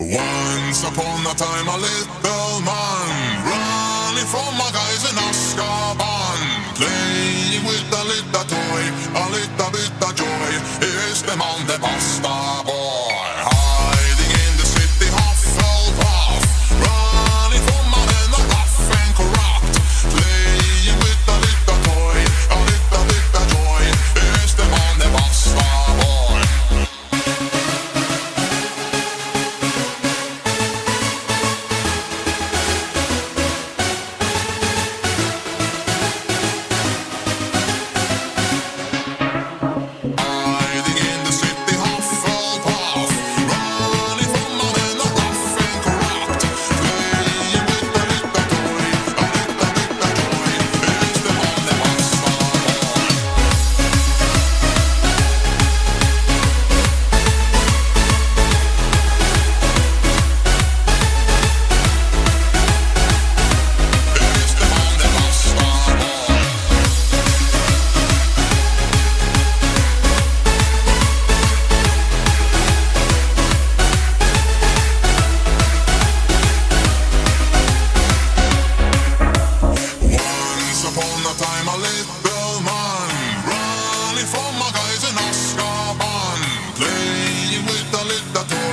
Once upon a time, a little man running from a guy's in Azkaban, playing with a little toy, a little bit of joy. Here's the man, the bastard boy.